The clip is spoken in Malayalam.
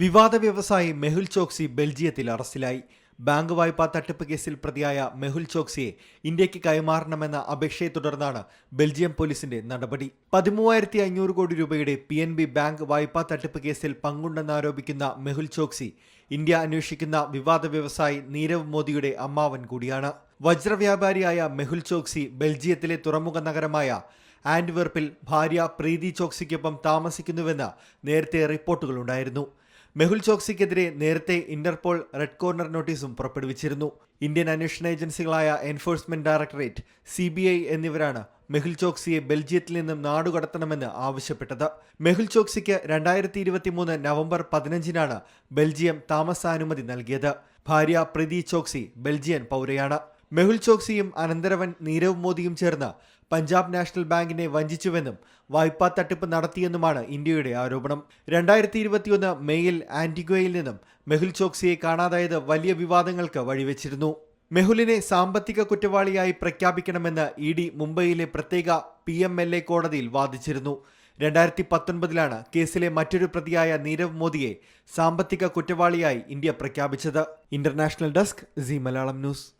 വിവാദ വ്യവസായി മെഹുൽ ചോക്സി ബെൽജിയത്തിൽ അറസ്റ്റിലായി. ബാങ്ക് വായ്പാ തട്ടിപ്പ് കേസിൽ പ്രതിയായ മെഹുൽ ചോക്സിയെ ഇന്ത്യയ്ക്ക് കൈമാറണമെന്ന അപേക്ഷയെ തുടർന്നാണ് ബെൽജിയം പോലീസിന്റെ നടപടി. പതിമൂവായിരത്തി അഞ്ഞൂറ് കോടി രൂപയുടെ പി എൻ ബി ബാങ്ക് വായ്പാ തട്ടിപ്പ് കേസിൽ പങ്കുണ്ടെന്നാരോപിക്കുന്ന മെഹുൽ ചോക്സി ഇന്ത്യ അന്വേഷിക്കുന്ന വിവാദ വ്യവസായി നീരവ് മോദിയുടെ അമ്മാവൻ കൂടിയാണ്. വജ്രവ്യാപാരിയായ മെഹുൽ ചോക്സി ബെൽജിയത്തിലെ തുറമുഖ നഗരമായ ആൻഡ്വെർപ്പിൽ ഭാര്യ പ്രീതി ചോക്സിക്കൊപ്പം താമസിക്കുന്നുവെന്ന് നേരത്തെ റിപ്പോർട്ടുകളുണ്ടായിരുന്നു. മെഹുൽ ചോക്സിക്കെതിരെ നേരത്തെ ഇന്റർപോൾ റെഡ് കോർണർ നോട്ടീസും പുറപ്പെടുവിച്ചിരുന്നു. ഇന്ത്യൻ അന്വേഷണ ഏജൻസികളായ എൻഫോഴ്സ്മെന്റ് ഡയറക്ടറേറ്റ് സി എന്നിവരാണ് മെഹുൽ ചോക്സിയെ ബെൽജിയത്തിൽ നിന്നും നാടുകടത്തണമെന്ന് ആവശ്യപ്പെട്ടത്. മെഹുൽ ചോക്സിക്ക് രണ്ടായിരത്തി ഇരുപത്തി മൂന്ന് നവംബർ പതിനഞ്ചിനാണ് ബെൽജിയം താമസാനുമതി നൽകിയത്. ഭാര്യ പ്രീതി ചോക്സി ബെൽജിയൻ പൗരയാണ്. മെഹുൽ ചോക്സിയും അനന്തരവൻ നീരവ് മോദിയും ചേർന്ന് പഞ്ചാബ് നാഷണൽ ബാങ്കിനെ വഞ്ചിച്ചുവെന്നും വായ്പാ തട്ടിപ്പ് നടത്തിയെന്നുമാണ് ഇന്ത്യയുടെ ആരോപണം. രണ്ടായിരത്തി ഇരുപത്തിയൊന്ന് മെയ്യിൽ ആന്റിഗ്വയിൽ നിന്നും മെഹുൽ ചോക്സിയെ കാണാതായത് വലിയ വിവാദങ്ങൾക്ക് വഴിവെച്ചിരുന്നു. മെഹുലിനെ സാമ്പത്തിക കുറ്റവാളിയായി പ്രഖ്യാപിക്കണമെന്ന് ഇ ഡി മുംബൈയിലെ പ്രത്യേക പി എം എൽ എ കോടതിയിൽ വാദിച്ചിരുന്നു. രണ്ടായിരത്തി പത്തൊൻപതിലാണ് കേസിലെ മറ്റൊരു പ്രതിയായ നീരവ് മോദിയെ സാമ്പത്തിക കുറ്റവാളിയായി ഇന്ത്യ പ്രഖ്യാപിച്ചത്. International desk C Malayalam news.